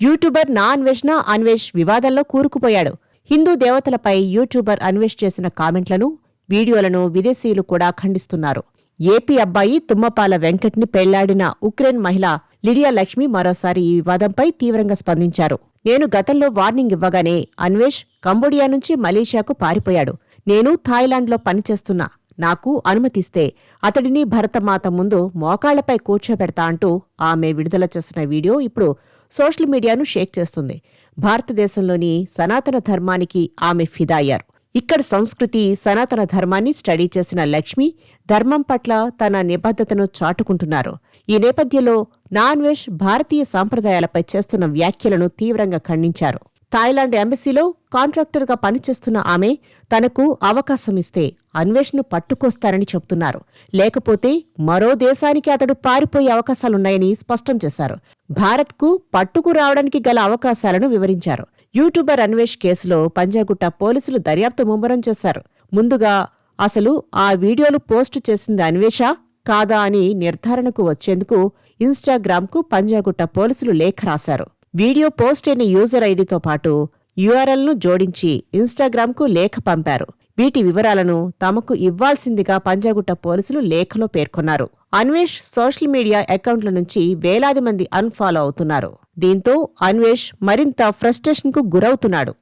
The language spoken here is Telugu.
యూట్యూబర్ నా అన్వేషణ అన్వేష్ వివాదంలో కూరుకుపోయాడు. హిందూ దేవతలపై యూట్యూబర్ అన్వేష్ చేసిన కామెంట్లను వీడియోలను విదేశీయులు కూడా ఖండిస్తున్నారు. ఏపీ అబ్బాయి తుమ్మపాల వెంకట్ని పెళ్ళాడిన ఉక్రెయిన్ మహిళ లిడియా లక్ష్మి మరోసారి ఈ వివాదంపై తీవ్రంగా స్పందించారు. నేను గతంలో వార్నింగ్ ఇవ్వగానే అన్వేష్ కంబోడియా నుంచి మలేషియాకు పారిపోయాడు. నేను థాయిలాండ్లో పనిచేస్తున్నా. నాకు అనుమతిస్తే అతడిని భరతమాత ముందు మోకాళ్ళపై కూర్చోబెడతా అంటూ ఆమె విడుదల చేసిన వీడియో ఇప్పుడు సోషల్ మీడియాను షేక్ చేస్తుంది. భారతదేశంలోని సనాతన ధర్మానికి ఆమె ఫిదా అయ్యారు ఇక్కడ సంస్కృతి సనాతన ధర్మాన్ని స్టడీ చేసిన లక్ష్మి ధర్మం పట్ల తన నిబద్ధతను చాటుకుంటున్నారు. ఈ నేపథ్యంలో నాన్వేష్ భారతీయ సాంప్రదాయాలపై చేస్తున్న వ్యాఖ్యలను తీవ్రంగా ఖండించారు. థాయిలాండ్ ఎంబసీలో కాంట్రాక్టర్గా పనిచేస్తున్న ఆమె తనకు అవకాశమిస్తే అన్వేష్ను పట్టుకొస్తారని చెబుతున్నారు. లేకపోతే మరో దేశానికి అతడు పారిపోయే అవకాశాలున్నాయని స్పష్టం చేశారు. భారత్కు పట్టుకు రావడానికి గల అవకాశాలను వివరించారు. యూట్యూబర్ అన్వేష్ కేసులో పంజాగుట్ట పోలీసులు దర్యాప్తు ముమ్మరం చేశారు. ముందుగా అసలు ఆ వీడియోలు పోస్టు చేసింది అన్వేషా కాదా అని నిర్ధారణకు వచ్చేందుకు ఇన్స్టాగ్రామ్కు పంజాగుట్ట పోలీసులు లేఖ రాశారు. వీడియో పోస్ట్ అయిన యూజర్ ఐడితో పాటు యూఆర్ఎల్ను జోడించి ఇన్స్టాగ్రామ్కు లేఖ పంపారు. వీటి వివరాలను తమకు ఇవ్వాల్సిందిగా పంజాగుట్ట పోలీసులు లేఖలో పేర్కొన్నారు. అన్వేష్ సోషల్ మీడియా అకౌంట్ల నుంచి వేలాది మంది అన్ఫాలో అవుతున్నారు. దీంతో అన్వేష్ మరింత ఫ్రస్ట్రేషన్కు గురవుతున్నాడు.